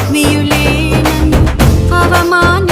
ఆత్మీయులే నన్ను అవమాన